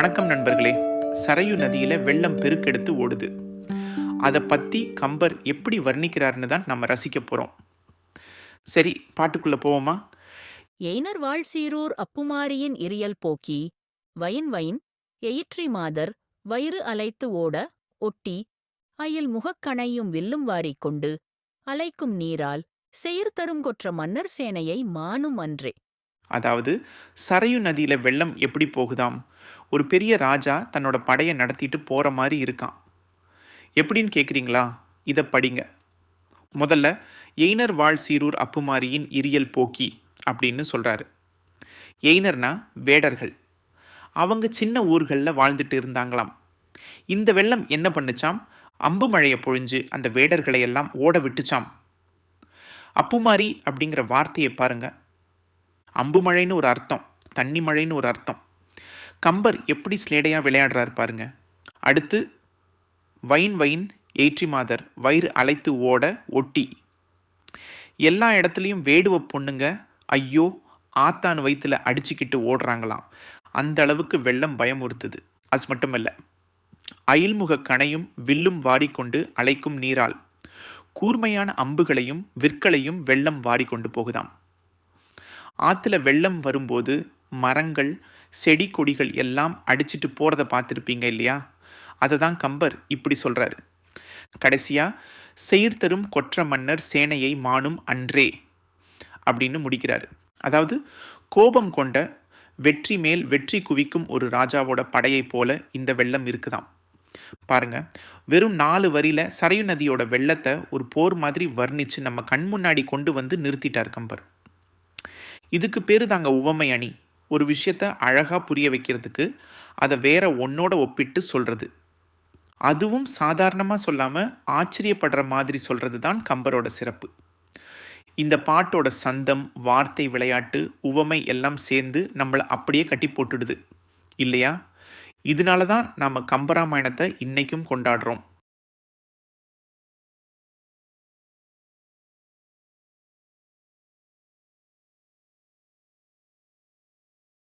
வணக்கம் நண்பர்களே. சரையு நதியில வெள்ளம் பெருக்கெடுத்து ஓடுது. அதை பத்தி கம்பர் எப்படி வர்ணிக்கிறாருன்னு தான் நம்ம ரசிக்க போறோம். சரி பாட்டுக்குள்ள போவோமா? எய்னர் வாழ்சீரூர் அப்புமாரியின் இரியல் போக்கி வயின் வயின் எயிற்றி மாதர் வயிறு அலைத்து ஓட ஒட்டி அயில் முகக்கணையும் வில்லும் வாரிக் கொண்டு அலைக்கும் நீரால் செயிர் தரும் கொற்ற மன்னர் சேனையை மானும் அன்றே. அதாவது சரையு நதியில் வெள்ளம் எப்படி போகுதாம்? ஒரு பெரிய ராஜா தன்னோட படையை நடத்திட்டு போகிற மாதிரி இருக்கான். எப்படின்னு கேட்குறீங்களா இதை படிங்க. முதல்ல எய்னர் வாழ் சீரூர் அப்புமாரியின் இரியல் போக்கி அப்படின்னு சொல்கிறாரு எய்னர்னா வேடர்கள். அவங்க சின்ன ஊர்களில் வாழ்ந்துட்டு இருந்தாங்களாம். இந்த வெள்ளம் என்ன பண்ணுச்சாம்? அம்பு மழையை பொழிஞ்சு அந்த வேடர்களை எல்லாம் ஓட விட்டுச்சாம். அப்புமாரி அப்படிங்கிற வார்த்தையை பாருங்கள் அம்பு மழைன்னு ஒரு அர்த்தம் தண்ணி மழைன்னு ஒரு அர்த்தம். கம்பர் எப்படி ஸ்லேடையாக விளையாடுறாரு பாருங்க. அடுத்து வைன் வைன் ஏற்றி மாதர் வயிறு அலைத்து ஓட ஒட்டி. எல்லா இடத்துலையும் வேடுவ பொண்ணுங்க ஐயோ ஆத்தான் வயிற்றுல அடிச்சுக்கிட்டு ஓடுறாங்களாம். அந்த அளவுக்கு வெள்ளம் பயமுறுத்துது. அது மட்டுமல்ல அயில்முக கணையும் வில்லும் வாரிக்கொண்டு அலைக்கும் நீரால் கூர்மையான அம்புகளையும் விற்களையும் வெள்ளம் வாரிக்கொண்டு போகுதாம். ஆற்றுல வெள்ளம் வரும்போது மரங்கள் செடி கொடிகள் எல்லாம் அடிச்சிட்டு போகிறத பார்த்துருப்பீங்க இல்லையா? அதை தான் கம்பர் இப்படி சொல்கிறாரு கடைசியாக செயிர்தரும் கொற்ற மன்னர் சேனையை மானும் அன்றே அப்படின்னு முடிக்கிறாரு. அதாவது கோபம் கொண்ட வெற்றி மேல் வெற்றி குவிக்கும் ஒரு ராஜாவோட படையைப் போல இந்த வெள்ளம் இருக்குதாம். பாருங்க வெறும் நாலு வரியில சரையு நதியோட வெள்ளத்தை ஒரு போர் மாதிரி வர்ணித்து நம்ம கண் முன்னாடி கொண்டு வந்து நிறுத்திட்டார் கம்பர். இதுக்கு பேர் தாங்க உவமை அணி. ஒரு விஷயத்த அழகாக புரிய வைக்கிறதுக்கு அதை வேற ஒன்னோட ஒப்பிட்டு சொல்கிறது அதுவும் சாதாரணமாக சொல்லாமல் ஆச்சரியப்படுற மாதிரி சொல்கிறது தான் கம்பரோட சிறப்பு. இந்த பாட்டோட சந்தம் வார்த்தை விளையாட்டு உவமை எல்லாம் சேர்ந்து நம்மளை அப்படியே கட்டி போட்டுடுது. இல்லையா? இதனால தான் நாம் கம்பராமாயணத்தை இன்றைக்கும் கொண்டாடுறோம்.